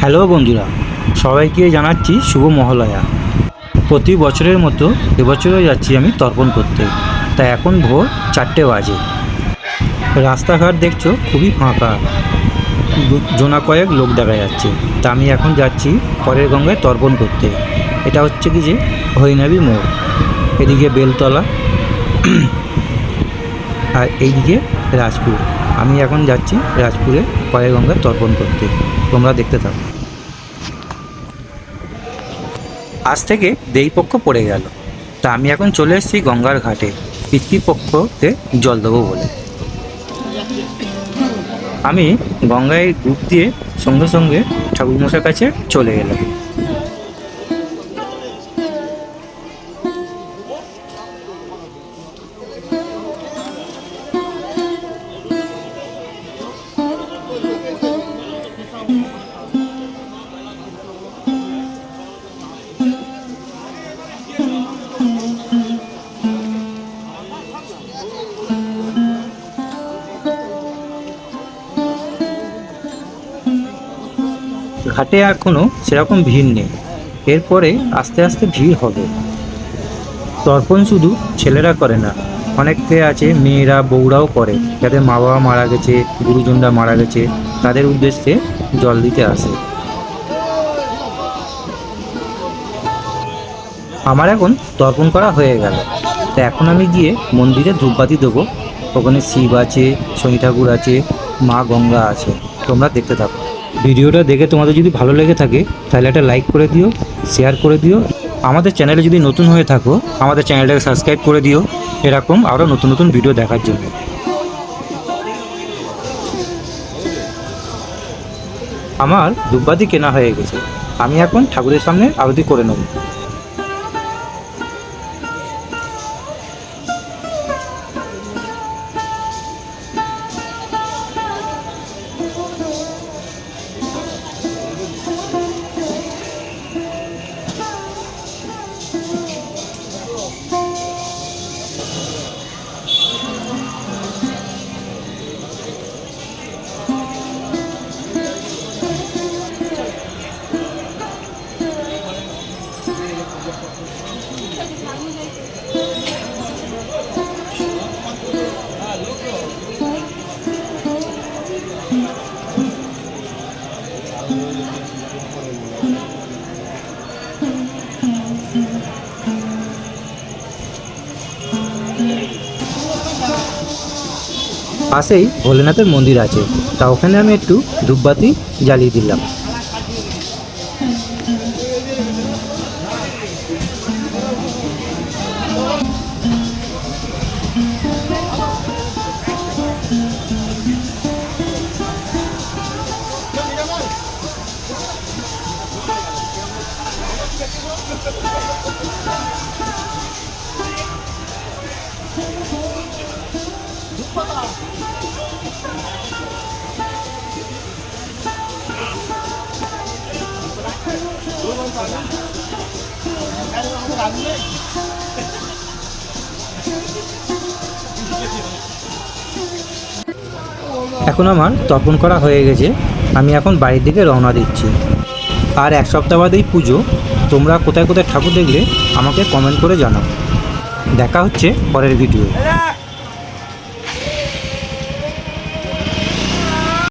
Hello বন্ধুরা, সবাইকে জানাচ্ছি শুভ মহালয়া। প্রতি বছরের মতো এবছরও যাচ্ছি আমি তর্পণ করতে। তা এখন ভোর চারটে বাজে। রাস্তাঘাট দেখছ, খুবই ফাঁকা। জোনা কয়েক লোক দেখা যাচ্ছে। তা আমি এখন যাচ্ছি পরের গঙ্গায় তর্পণ করতে। এটা হচ্ছে কি যে হরিনাবি মোড়। এদিকে বেলতলা আর এইদিকে রাজপুর। আমি এখন যাচ্ছি রাজপুরে পরের গঙ্গায় তর্পণ করতে। তোমরা দেখতে থাকো। আজ থেকে দেইপক্ষ পড়ে গেল। তা আমি এখন চলে এসেছি গঙ্গার ঘাটে। পিতৃপক্ষকে জল দেবো বলে। আমি গঙ্গায় ডুব দিয়ে সঙ্গে সঙ্গে ঠাকুরমশার কাছে চলে গেলাম ঘাটে এখনও সেরকম ভিড় নেই। এরপরে আস্তে আস্তে ভিড় হবে। তর্পণ শুধু ছেলেরা করে না অনেকে আছে, মেয়েরা, বউরাও করে। যাদের মা বাবা মারা গেছে, গুরুজনরা মারা গেছে, তাদের উদ্দেশ্যে জল দিতে আসে। আমার এখন তর্পণ করা হয়ে গেল। তা এখন আমি গিয়ে মন্দিরে ধূপবাতি দেবো। ওখানে শিব আছে, শনি ঠাকুর আছে, মা গঙ্গা আছে। তোমরা দেখতে থাকো। ভিডিওটা দেখে তোমাদের যদি ভালো লেগে থাকে, তাহলে একটা লাইক করে দিও শেয়ার করে দিও। আমাদের চ্যানেলে যদি নতুন হয়ে থাকো, আমাদের চ্যানেলটাকে সাবস্ক্রাইব করে দিও। এরকম আরও নতুন নতুন ভিডিও দেখার জন্য। আমার দুব্বাদি কেনা হয়ে গেছে। আমি এখন ঠাকুরের সামনে আরতি করে নেব। পাশেই ভোলেনাথের মন্দির আছে। তা ওখানে আমি একটু ধূপবাতি জ্বালিয়ে দিলাম। এখন আমার তর্পণ করা হয়ে গেছে, আমি এখন বাড়ির দিকে রওনা দিচ্ছি। আর এক সপ্তাহ বাদেই পুজো, তোমরা কোথায় কোথায় ঠাকুর দেখলে আমাকে কমেন্ট করে জানাও। দেখা হচ্ছে পরের ভিডিও